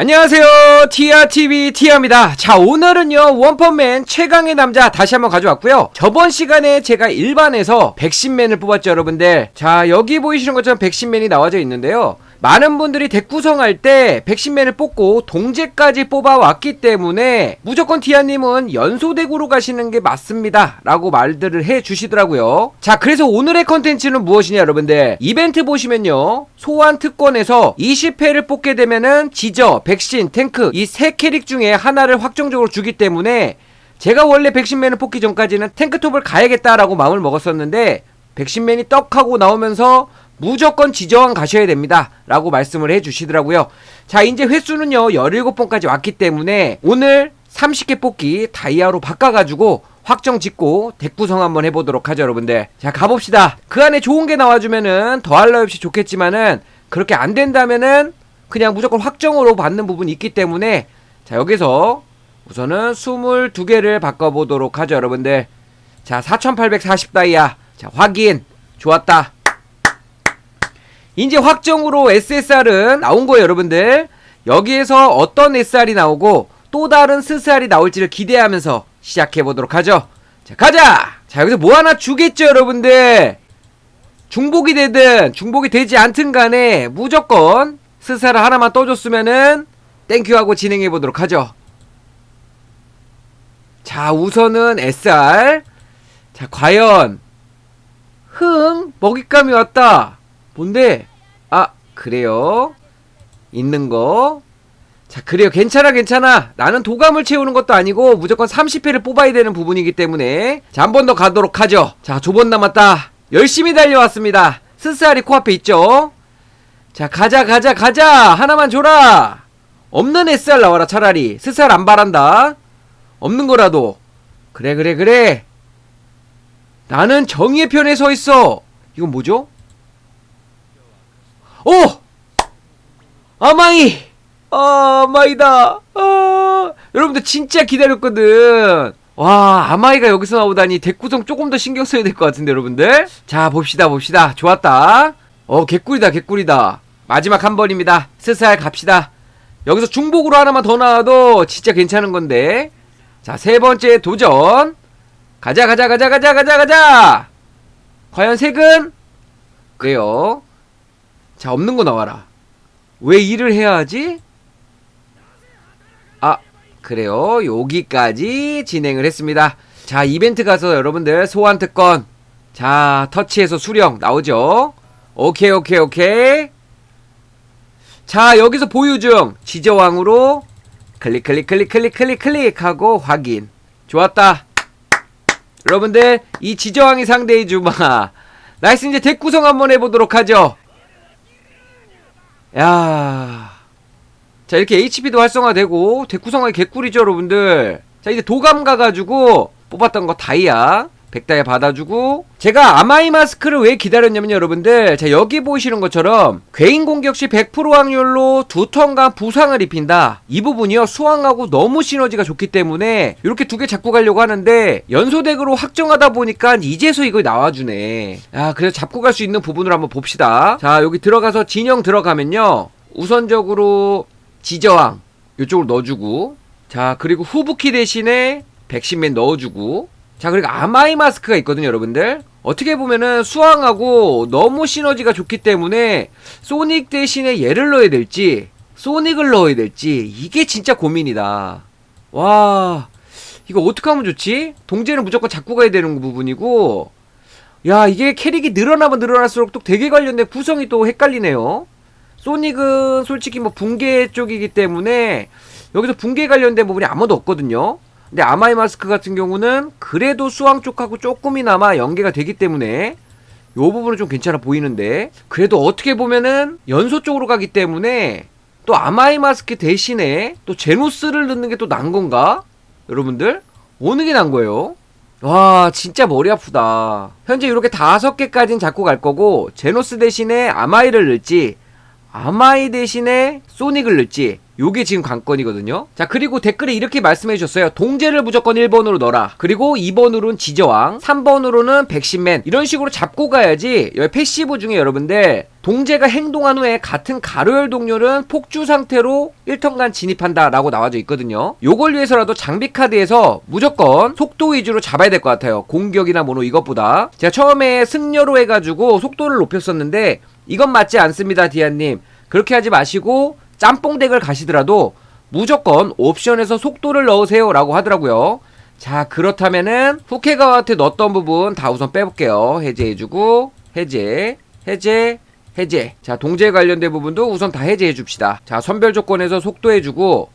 안녕하세요. 티아TV 티아입니다. 자 오늘은요 원펀맨 최강의 남자 다시 한번 가져왔고요. 저번 시간에 제가 일반에서 백신맨을 뽑았죠 여러분들. 자 여기 보이시는 것처럼 백신맨이 나와져 있는데요 많은 분들이 덱 구성할 때 백신맨을 뽑고 동제까지 뽑아왔기 때문에 무조건 티아님은 연소덱으로 가시는 게 맞습니다. 라고 말들을 해주시더라고요. 자 그래서 오늘의 컨텐츠는 무엇이냐 여러분들? 이벤트 보시면요. 소환 특권에서 20회를 뽑게 되면은 지저, 백신, 탱크 이 세 캐릭 중에 하나를 확정적으로 주기 때문에 제가 원래 백신맨을 뽑기 전까지는 탱크톱을 가야겠다라고 마음을 먹었었는데 백신맨이 떡하고 나오면서 무조건 지저왕 가셔야 됩니다. 라고 말씀을 해주시더라고요. 자, 이제 횟수는요, 17번까지 왔기 때문에 오늘 30개 뽑기 다이아로 바꿔가지고 확정 짓고 덱 구성 한번 해보도록 하죠, 여러분들. 자, 가봅시다. 그 안에 좋은 게 나와주면은 더할 나위 없이 좋겠지만은 그렇게 안 된다면은 그냥 무조건 확정으로 받는 부분이 있기 때문에 자, 여기서 우선은 22개를 바꿔보도록 하죠, 여러분들. 자, 4840 다이아. 자, 확인. 좋았다. 이제 확정으로 SSR은 나온 거예요, 여러분들. 여기에서 어떤 SR이 나오고 또 다른 SSR이 나올지를 기대하면서 시작해 보도록 하죠. 자, 가자! 자, 여기서 뭐 하나 주겠죠, 여러분들. 중복이 되든 중복이 되지 않든 간에 무조건 SSR 하나만 떠줬으면은 땡큐 하고 진행해 보도록 하죠. 자, 우선은 SR. 자, 과연 흥 먹잇감이 왔다. 뭔데? 아, 그래요. 있는 거. 자, 그래요. 괜찮아, 괜찮아. 나는 도감을 채우는 것도 아니고 무조건 30회를 뽑아야 되는 부분이기 때문에 자, 한 번 더 가도록 하죠. 자, 두번 남았다. 열심히 달려왔습니다. 스스알이 코앞에 있죠. 자, 가자, 가자, 가자. 하나만 줘라. 없는 SR 나와라, 차라리. 스스알 안 바란다. 없는 거라도. 그래, 그래, 그래. 나는 정의의 편에 서 있어. 이건 뭐죠? 오! 아마이! 아, 아마이다. 아, 여러분들 진짜 기다렸거든. 와, 아마이가 여기서 나오다니 덱구성 조금 더 신경 써야 될 것 같은데, 여러분들. 자, 봅시다, 봅시다. 좋았다. 어, 개꿀이다, 개꿀이다. 마지막 한 번입니다. 스스알 갑시다. 여기서 중복으로 하나만 더 나와도 진짜 괜찮은 건데. 자, 세 번째 도전. 가자, 가자, 가자, 가자, 가자, 가자! 과연 색은? 그래요. 자, 없는 거 나와라. 왜 일을 해야 하지? 아, 그래요. 여기까지 진행을 했습니다. 자, 이벤트 가서 여러분들 소환 특권. 자, 터치해서 수령 나오죠? 오케이, 오케이, 오케이. 자, 여기서 보유 중. 지저왕으로 클릭, 클릭, 클릭, 클릭, 클릭, 클릭하고 확인. 좋았다. 여러분들, 이 지저왕이 상대해 주마. 나이스, 이제 덱 구성 한번 해보도록 하죠. 야. 자, 이렇게 HP도 활성화되고, 대구성하기 개꿀이죠, 여러분들. 자, 이제 도감 가가지고, 뽑았던 거 다이아. 백다이아 받아주고 제가 아마이 마스크를 왜 기다렸냐면 여러분들. 자 여기 보이시는 것처럼 괴인 공격 시 100% 확률로 두 턴간 부상을 입힌다. 이 부분이요 수왕하고 너무 시너지가 좋기 때문에 이렇게 두 개 잡고 가려고 하는데 연소덱으로 확정하다 보니까 이제서 이거 나와주네. 아 그래서 잡고 갈 수 있는 부분을 한번 봅시다. 자 여기 들어가서 진영 들어가면요 우선적으로 지저왕 이쪽으로 넣어주고 자 그리고 후부키 대신에 백신맨 넣어주고 자 그리고 아마이 마스크가 있거든요 여러분들. 어떻게 보면은 수왕하고 너무 시너지가 좋기 때문에 소닉 대신에 얘를 넣어야 될지 소닉을 넣어야 될지 이게 진짜 고민이다. 와 이거 어떻게 하면 좋지? 동제는 무조건 잡고 가야 되는 부분이고. 야 이게 캐릭이 늘어나면 늘어날수록 또 되게 관련된 구성이 또 헷갈리네요. 소닉은 솔직히 뭐 붕괴 쪽이기 때문에 여기서 붕괴 관련된 부분이 아무도 없거든요 근데 아마이 마스크 같은 경우는 그래도 수왕 쪽하고 조금이나마 연계가 되기 때문에 요 부분은 좀 괜찮아 보이는데 그래도 어떻게 보면은 연소 쪽으로 가기 때문에 또 아마이 마스크 대신에 또 제노스를 넣는 게 또 난 건가? 여러분들 어느 게 난 거예요? 와 진짜 머리 아프다 현재 이렇게 다섯 개까지는 잡고 갈 거고 제노스 대신에 아마이를 넣을지 아마이 대신에 소닉을 넣을지 요게 지금 관건이거든요. 자, 그리고 댓글에 이렇게 말씀해 주셨어요. 동제를 무조건 1번으로 넣어라. 그리고 2번으로는 지저왕, 3번으로는 백신맨. 이런 식으로 잡고 가야지 여기 패시브 중에 여러분들 동제가 행동한 후에 같은 가로열 동료는 폭주 상태로 1턴간 진입한다 라고 나와져 있거든요. 요걸 위해서라도 장비 카드에서 무조건 속도 위주로 잡아야 될 것 같아요. 공격이나 뭐노 이것보다. 제가 처음에 승려로 해가지고 속도를 높였었는데 이건 맞지 않습니다, 디아님. 그렇게 하지 마시고 짬뽕 덱을 가시더라도 무조건 옵션에서 속도를 넣으세요 라고 하더라고요. 자, 그렇다면은 후케가와한테 넣었던 부분 다 우선 빼볼게요. 해제해주고, 해제, 해제, 해제. 자, 동제 관련된 부분도 우선 다 해제해 줍시다. 자, 선별 조건에서 속도 해주고,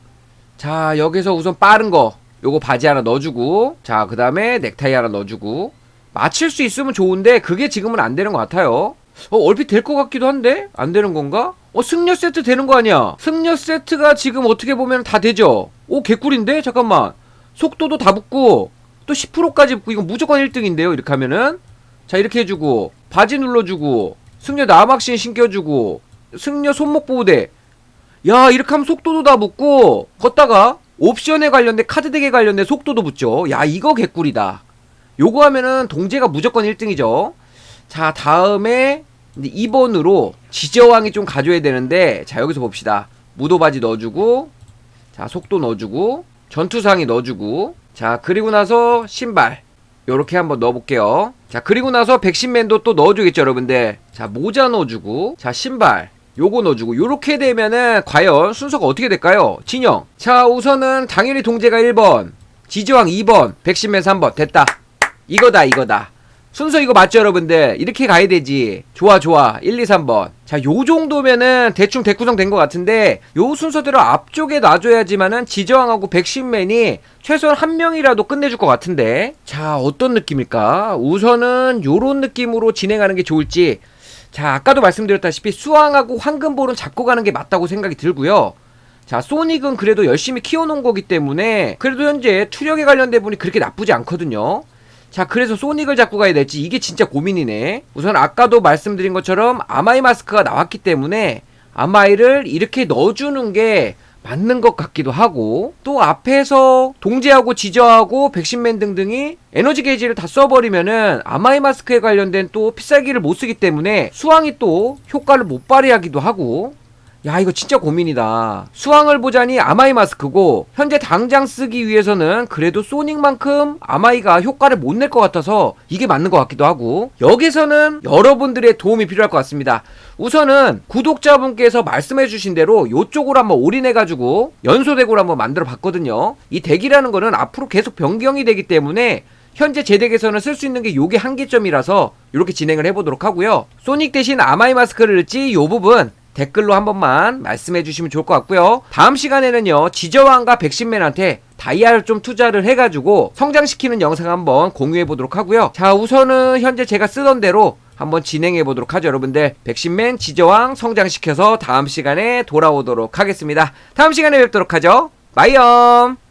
자, 여기서 우선 빠른 거, 요거 바지 하나 넣어주고, 자, 그 다음에 넥타이 하나 넣어주고, 맞출 수 있으면 좋은데, 그게 지금은 안 되는 것 같아요. 어, 얼핏 될 것 같기도 한데? 안 되는 건가? 어, 승려 세트 되는 거 아니야? 승려 세트가 지금 어떻게 보면 다 되죠? 오, 개꿀인데? 잠깐만. 속도도 다 붙고, 또 10%까지 붙고, 이거 무조건 1등인데요? 이렇게 하면은. 자, 이렇게 해주고, 바지 눌러주고, 승려 나막신 신겨주고, 승려 손목 보호대. 야, 이렇게 하면 속도도 다 붙고, 걷다가, 옵션에 관련된, 카드덱에 관련된 속도도 붙죠. 야, 이거 개꿀이다. 요거 하면은 동제가 무조건 1등이죠. 자, 다음에 2번으로 지저왕이 좀 가져야 되는데 자, 여기서 봅시다. 무도바지 넣어주고 자, 속도 넣어주고 전투상이 넣어주고 자, 그리고 나서 신발 요렇게 한번 넣어볼게요. 자, 그리고 나서 백신맨도 또 넣어주겠죠, 여러분들. 자, 모자 넣어주고 자, 신발 요거 넣어주고 요렇게 되면은 과연 순서가 어떻게 될까요? 진영 자 우선은 당연히 동제가 1번 지저왕 2번 백신맨 3번 됐다 이거다 이거다 순서 이거 맞죠 여러분들? 이렇게 가야 되지. 좋아 좋아. 1 2 3번. 자 요 정도면은 대충 대구성 된 것 같은데 요 순서대로 앞쪽에 놔줘야지만은 지저왕하고 백신맨이 최소한 한 명이라도 끝내줄 것 같은데. 자 어떤 느낌일까? 우선은 요런 느낌으로 진행하는 게 좋을지. 자 아까도 말씀드렸다시피 수왕하고 황금볼은 잡고 가는 게 맞다고 생각이 들고요. 자, 소닉은 그래도 열심히 키워놓은 거기 때문에 그래도 현재 투력에 관련된 분이 그렇게 나쁘지 않거든요. 자, 그래서 소닉을 잡고 가야 될지 이게 진짜 고민이네. 우선 아까도 말씀드린 것처럼 아마이 마스크가 나왔기 때문에 아마이를 이렇게 넣어주는 게 맞는 것 같기도 하고 또 앞에서 동제하고 지저하고 백신맨 등등이 에너지 게이지를 다 써버리면은 아마이 마스크에 관련된 또 필살기를 못 쓰기 때문에 수왕이 또 효과를 못 발휘하기도 하고 야 이거 진짜 고민이다. 수왕을 보자니 아마이 마스크고 현재 당장 쓰기 위해서는 그래도 소닉만큼 아마이가 효과를 못 낼 것 같아서 이게 맞는 것 같기도 하고 여기서는 여러분들의 도움이 필요할 것 같습니다. 우선은 구독자분께서 말씀해 주신 대로 요쪽으로 한번 올인해 가지고 연소덱으로 한번 만들어 봤거든요. 이 덱이라는 거는 앞으로 계속 변경이 되기 때문에 현재 제 덱에서는 쓸 수 있는 게 요게 한계점이라서 이렇게 진행을 해보도록 하고요. 소닉 대신 아마이 마스크를 넣을지 요 부분 댓글로 한 번만 말씀해 주시면 좋을 것 같고요. 다음 시간에는요, 지저왕과 백신맨한테 다이아를 좀 투자를 해가지고 성장시키는 영상 한번 공유해 보도록 하고요. 자, 우선은 현재 제가 쓰던 대로 한번 진행해 보도록 하죠, 여러분들. 백신맨 지저왕 성장시켜서 다음 시간에 돌아오도록 하겠습니다. 다음 시간에 뵙도록 하죠. 바이엄!